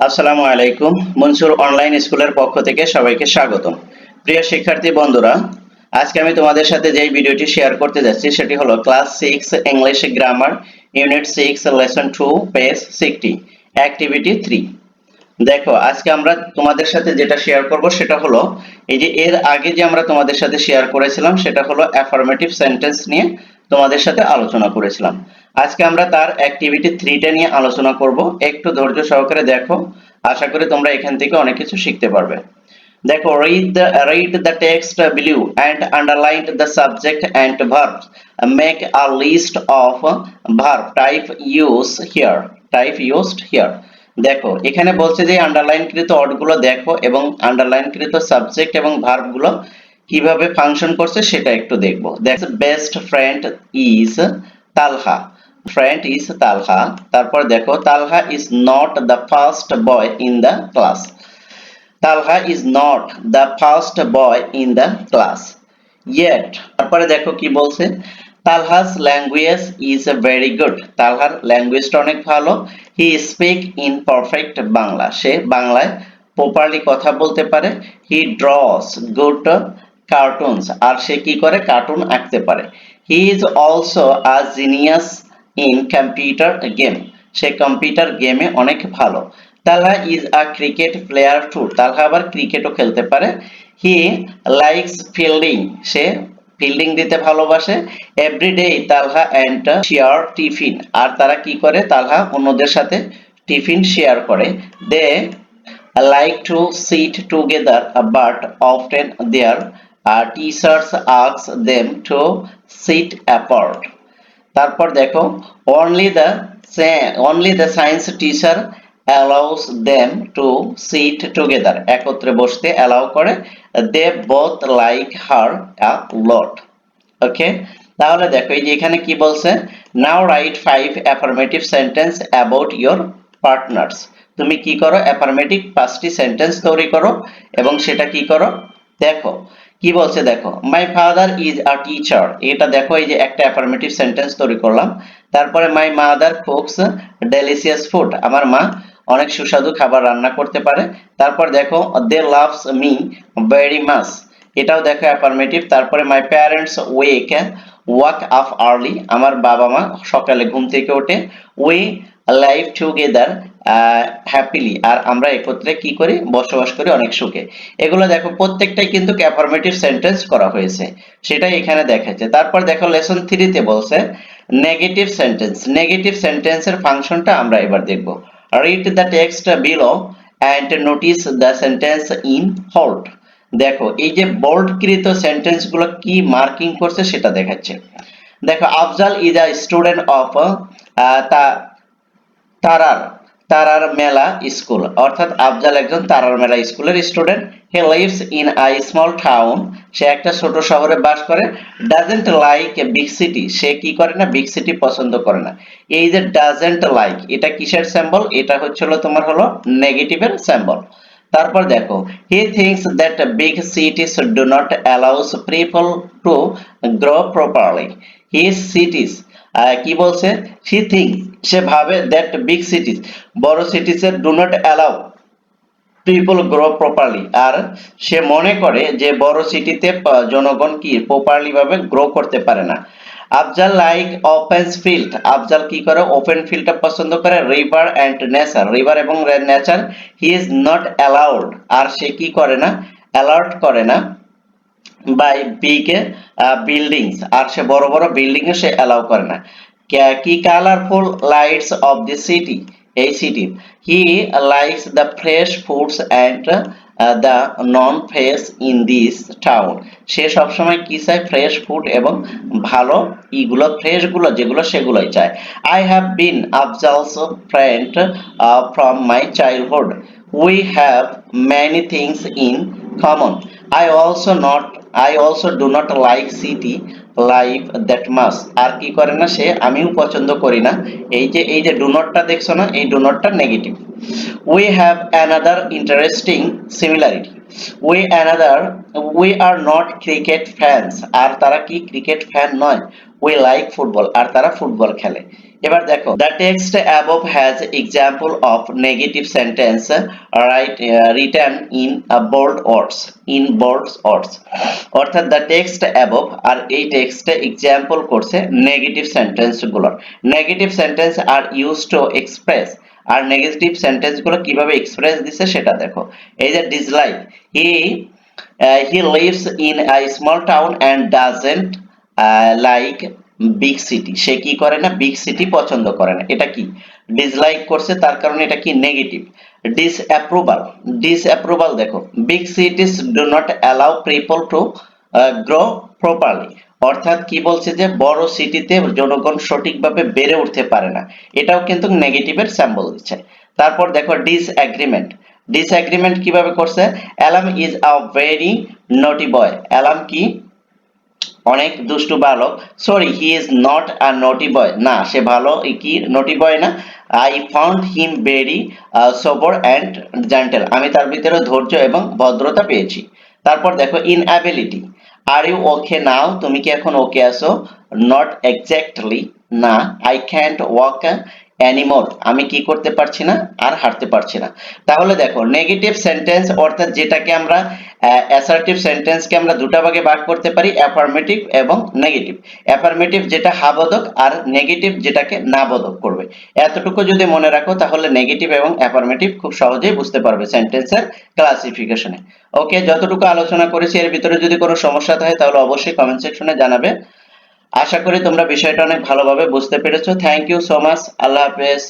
আসসালামু আলাইকুম। মনসুর অনলাইন স্কুলের পক্ষ থেকে সবাইকে স্বাগতম। প্রিয় শিক্ষার্থী বন্ধুরা, আজকে আমি তোমাদের সাথে যেই ভিডিওটি শেয়ার করতে যাচ্ছি, সেটি হলো class six English grammar, unit six, lesson two, page sixty, activity three. দেখো, আজকে আমরা তোমাদের সাথে যেটা শেয়ার করব, সেটা হলো, এই যে এর আগে যে আমরা তোমাদের সাথে শেয়ার করেছিলাম, সেটা হলো অ্যাফার্মেটিভ সেন্টেন্স নিয়ে তোমাদের সাথে আলোচনা করেছিলাম। আজকে আমরা তার অ্যাক্টিভিটি থ্রিটা নিয়ে আলোচনা করব। একটু ধৈর্য সহকারে দেখো। আশা করি তোমরা এখান থেকে অনেক কিছু শিখতে পারবে। দেখো, read the read the text below and underline the subject and verbs make a list of verb. Type use here. Type used here. দেখো, এখানে বলছে যে আন্ডারলাইন কৃত ওয়ার্ডগুলো দেখো এবং আন্ডারলাইনকৃত সাবজেক্ট এবং ভার্বগুলো কীভাবে ফাংশন করছে সেটা একটু দেখব। That's best friend is Talha friend is Talha তারপর দেখো Talha is not the first boy in the class Talha is not the first boy in the class yet তারপরে দেখো কি বলছে? Talha's language is very good তালহার ল্যাঙ্গুয়েজটা অনেক ভালো। He speak in perfect Bangla. সে বাংলায় প্রপারলি কথা বলতে পারে। হি ড্রস গুড কার্টুনস আর সে কি করে? কার্টুন আঁকতে পারে। He is also a genius in computer game say computer গেমে অনেক ভালো। Talha is a cricket player too Talha আবার ক্রিকেটও খেলতে পারে। হি লাইকস ফিল্ডিং সে ফিল্ডিং দিতে ভালোবাসে। Everyday Talha and share tiffin আর তারা কি করে? তালহা অন্যদের সাথে টিফিন শেয়ার করে। They like to sit together but often their teachers আক্স them to sit apart তারপর দেখো only the only the science teacher allows them to sit together একত্রে বসতে অ্যালাউ করে। They both like her a lot okay তাহলে দেখো, এই যে এখানে কি বলছে? Now write five affirmative sentence about your partners তুমি কি করো? অ্যাফার্মেটিভ পাঁচটি সেন্টেন্স তৈরি করো এবং সেটা কি করো? দেখো, কি বলছে দেখো my father is a teacher এটা দেখো, এই যে একটা অ্যাফার্মেটিভ সেন্টেন্স তৈরি করলাম। তারপরে my mother cooks delicious food আমার মা অনেক সুস্বাদু খাবার রান্না করতে পারে। তারপর দেখো they loves me very much এটাও দেখো অ্যাফার্মেটিভ তারপরে my parents wake walk up early আমার বাবা মা সকালে ঘুম থেকে ওঠে। উই লাইভ টুগেদার হ্যাপিলি আর আমরা একত্রে কি করি? বসবাস করি অনেক সুখে। এগুলো দেখো, প্রত্যেকটাই কিন্তু অ্যাফার্মেটিভ সেন্টেন্স করা হয়েছে। সেটাই এখানে দেখাচ্ছে। তারপর দেখো লেসন থ্রিতে বলছে নেগেটিভ সেন্টেন্স নেগেটিভ সেন্টেন্সের ফাংশনটা আমরা এবার দেখব। Read the text below and notice the sentence in hold দেখো, এই যে বোল্ড কৃত সেন্টেন্সগুলো কি মার্কিং করছে সেটা দেখাচ্ছে। দেখো, Afzal is a student of Tarar. Tarar Mela school. অর্থাৎ আফজাল একজন তারার মেলা স্কুলের student. He lives in I small town সে একটা ছোট শহরে বাস করে। Doesn't like a big city সে কি করে না? বিগ সিটি পছন্দ করে না। এই যে ডাজেন্ট লাইক এটা কিসের সিম্বল এটা হচ্ছিল তোমার হলো নেগেটিভের সিম্বল তারপর দেখো he thinks that big cities do not allows people to grow properly his cities কি বলছে? হি থিঙ্ক সে ভাবে দ্যাট বিগ সিটিস বড় সিটিস এর do not allow people grow properly আর সে মনে করে যে বড় সিটিতে জনগণ কি প্রপারলি ভাবে গ্রো করতে পারে না। Afzal like open field Afzal কি করে? ওপেন ফিল্ডটা পছন্দ করে? রিভার অ্যান্ড নেচার রিভার এবং nature he is not allowed আর সে কি করে না? অ্যালার্ট করে না বাই বিগ বিল্ডিংস আর সে বড় বড় বিল্ডিং এ সে অ্যালাউ করে না। কি colourful lights of the city এই city he likes the fresh foods and the non fresh in this town সে সবসময় কি চায়? ফ্রেশ ফুড এবং ভালো ইগুলো ফ্রেশগুলো, যেগুলো সেগুলোই চায়। I have been Afzal's friend from my childhood we have many things in common I also not I also do not like city life that mass আর কি করে না সে? আমিও পছন্দ করি না। এই যে এই যে ডু নটটা দেখছ না, এই ডু নটটা negative we have another interesting similarity we another we are not cricket fans আর তারা কি ক্রিকেট ফ্যান নয় we like football আর তারা ফুটবল খেলে এবার দেখো the text above has example of negative sentence right uh, written in a bold words in bold words অর্থাৎ the text above আর এই টেক্সটে এক্সাম্পল করছে negative সেন্টেন্সগুলোর negative sentence are use to express R negative সেন্টেন্সগুলো কীভাবে express দিছে সেটা দেখো। এই যে dislike he he lives in a small town and doesn't like big city সে কি করে না? বিগ সিটি পছন্দ করে না। এটা কি? ডিসলাইক করছে, তার কারণে এটা কি? নেগেটিভ ডিসঅ্যাপ্রুভাল ডিসঅ্যাপ্রুভাল দেখো। Big cities do not allow people to grow properly অর্থাৎ কি বলছে যে বড় সিটিতে জনগণ সঠিকভাবে বেড়ে উঠতে পারে না। এটাও কিন্তু নেগেটিভের স্যাম্পল দিচ্ছে। তারপর দেখো ডিসএগ্রিমেন্ট ডিসএগ্রিমেন্ট কীভাবে করছে? অ্যালাম ইজ আ ভেরি নটি বয় অ্যালাম কি? অনেক দুষ্টু বালক। Sorry he is not a naughty boy না, সে ভালো কি? নটি বয় না। I found him very sober and gentle আমি তার ভিতরে ধৈর্য এবং ভদ্রতা পেয়েছি। তারপর দেখো ইনঅ্যাবিলিটি আর ইউ ওকে নাও তুমি কি এখন ওকে আছো? নট এক্স্যাক্টলি না আই ক্যান্ট ওয়াক অ্যানিমোর আমি কি করতে পারছি না আর হাঁটতে পারছি না। তাহলে দেখো নেগেটিভ সেন্টেন্স অর্থাৎ যেটাকে আমরা অ্যাসার্টিভ সেন্টেন্সকে আমরা দুটা ভাগে ভাগ করতে পারি অ্যাফার্মেটিভ এবং নেগেটিভ অ্যাফার্মেটিভ যেটা হাবোধক আর নেগেটিভ যেটাকে না বোধক করবে। এতটুকু যদি মনে রাখো, তাহলে নেগেটিভ এবং অ্যাফার্মেটিভ খুব সহজেই বুঝতে পারবে সেন্টেন্সের ক্লাসিফিকেশনে ওকে যতটুকু আলোচনা করেছি, এর ভিতরে যদি কোনো সমস্যা থাকে, তাহলে অবশ্যই কমেন্ট সেকশনে জানাবে। আশা করি তোমরা বিষয়টা অনেক ভালোভাবে বুঝতে পেরেছ। থ্যাংক ইউ সো মাচ আল্লাহ হাফেজ।